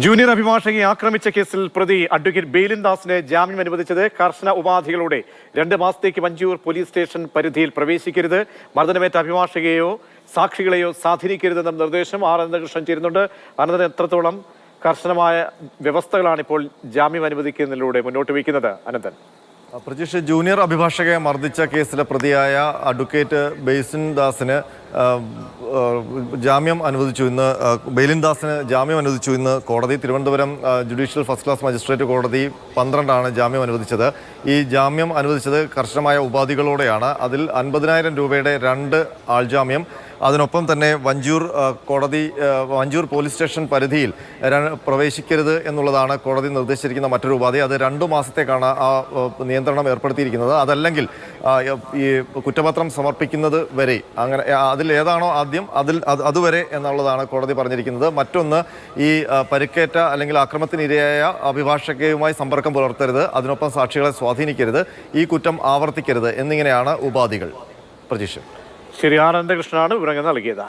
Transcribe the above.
Junior അഭിഭാഷകയെ ആക്രമിച്ച കേസിൽ പ്രതി അഡ്വക്കേറ്റ് ബേലിൻ ദാസിനെ ജാമ്യം അനുവദിച്ചത് കർശന ഉപാധികളോടെ രണ്ട് മാസത്തേക്ക് മഞ്ചൂർ പോലീസ് സ്റ്റേഷൻ പരിധിയിൽ പ്രവേശിക്കരുത്. മർദ്ദനമേറ്റ അഭിഭാഷകയെയോ സാക്ഷികളെയോ സ്വാധീനിക്കരുതെന്ന നിർദ്ദേശം ആർ അനന്തകൃഷ്ണൻ ചേരുന്നുണ്ട് അനന്തരം എത്രത്തോളം കർശനമായ വ്യവസ്ഥകളാണ് ഇപ്പോൾ ജാമ്യം അനുവദിക്കുന്നതിലൂടെ മുന്നോട്ട് വയ്ക്കുന്നത്? അനന്തൻ. പ്രജീഷ് ജൂനിയർ അഭിഭാഷകയെ മർദ്ദിച്ച കേസിലെ പ്രതിയായ അഡ്വക്കേറ്റ് ബെയ്സിൻ ദാസിന് ജാമ്യം അനുവദിച്ചു ഇന്ന് ബെയിലിൻ ദാസിന് ജാമ്യം അനുവദിച്ചു ഇന്ന് കോടതി. Thiruvananthapuram judicial first class magistrate കോടതി പന്ത്രണ്ടാണ് ജാമ്യം അനുവദിച്ചത്. ഈ ജാമ്യം അനുവദിച്ചത് കർശനമായ ഉപാധികളോടെയാണ്. അതിൽ അൻപതിനായിരം രൂപയുടെ രണ്ട് ആൾജാമ്യം അതിനൊപ്പം തന്നെ വഞ്ചൂർ കോടതി വഞ്ചൂർ പോലീസ് സ്റ്റേഷൻ പരിധിയിൽ പ്രവേശിക്കരുത് എന്നുള്ളതാണ് കോടതി നിർദ്ദേശിച്ചിരിക്കുന്ന മറ്റൊരു ഉപാധി. അത് രണ്ടു മാസത്തേക്കാണ് ആ നിയന്ത്രണം ഏർപ്പെടുത്തിയിരിക്കുന്നത്. അതല്ലെങ്കിൽ ഈ കുറ്റപത്രം സമർപ്പിക്കുന്നത് വരെ അങ്ങനെ അതിൽ ഏതാണോ ആദ്യം അതിൽ അതുവരെ എന്നുള്ളതാണ് കോടതി പറഞ്ഞിരിക്കുന്നത്. മറ്റൊന്ന് ഈ പരിക്കേറ്റ അല്ലെങ്കിൽ അക്രമത്തിനിരയായ അഭിഭാഷകയുമായി സമ്പർക്കം പുലർത്തരുത്. അതിനൊപ്പം സാക്ഷികളെ സ്വാധീനിക്കരുത്. ഈ കുറ്റം ആവർത്തിക്കരുത്. എന്നിങ്ങനെയാണ് ഉപാധികൾ. പ്രതീക്ഷ ശരി ആനന്ദകൃഷ്ണനാണ് അനന്തകൃഷ്ണനാണ് വിവരങ്ങൾ നൽകിയത്.